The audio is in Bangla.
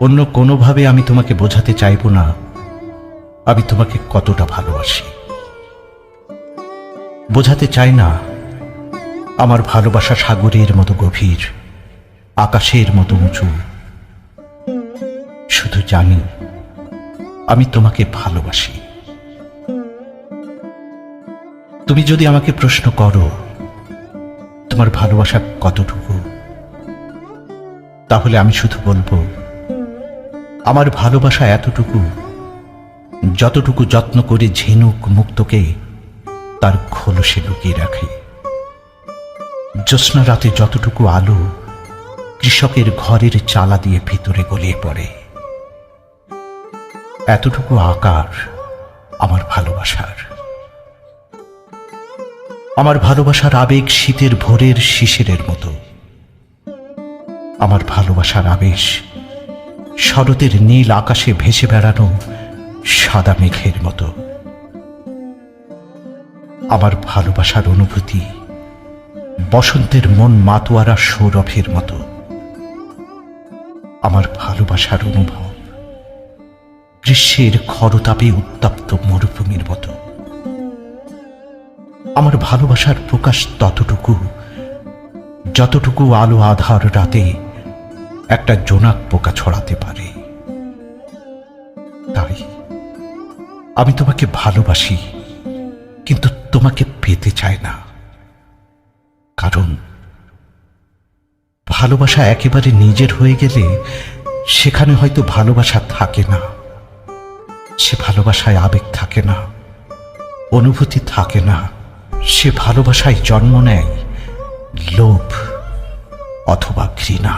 অন্য কোনোভাবে আমি তোমাকে বোঝাতে চাইব না। আমি তোমাকে কতটা ভালোবাসি। বোঝাতে চাই না, আমার ভালোবাসা সাগরের মতো গভীর, আকাশের মতো উঁচু। শুধু জানি, আমি তোমাকে ভালোবাসি। তুমি যদি আমাকে প্রশ্ন করো, তোমার ভালোবাসা কতটুকু, তাহলে আমি শুধু বলব আমার ভালোবাসা এতটুকু, যতটুকু যত্ন করে ঝিনুক মুক্তকে তার খোলসে লুকিয়ে রাখে। জ্যোৎস্না রাতে যতটুকু আলো কৃষকের ঘরের চালা দিয়ে ভিতরে গলিয়ে পড়ে, এতটুকু আকার আমার ভালোবাসার। আমার ভালোবাসার আবেগ শীতের ভোরের শিশিরের মতো। আমার ভালোবাসার আবেশ শরতের নীল আকাশে ভেসে বেড়ানো সাদা মেঘের মতো। আমার ভালোবাসার অনুভূতি বসন্তের মন মাতোয়ারা সৌরভের মতো। আমার ভালোবাসার অনুভব গ্রীষ্মের খরতাপে উত্তপ্ত মরুভূমির মতো। আমার ভালোবাসার প্রকাশ ততটুকু, যতটুকু আলো আধার রাতে একটা জোনাক পোকা ছড়াতে পারে। তাই আমি তোমাকে ভালোবাসি, কিন্তু তোমাকে পেতে চাই না। কারণ ভালোবাসা একেবারে নিজের হয়ে গেলে সেখানে হয়তো ভালোবাসা থাকে না। সে ভালোবাসায় আবেগ থাকে না, অনুভূতি থাকে না। সে ভালোবাসায় জন্ম নেয় লোভ অথবা ঘৃণা।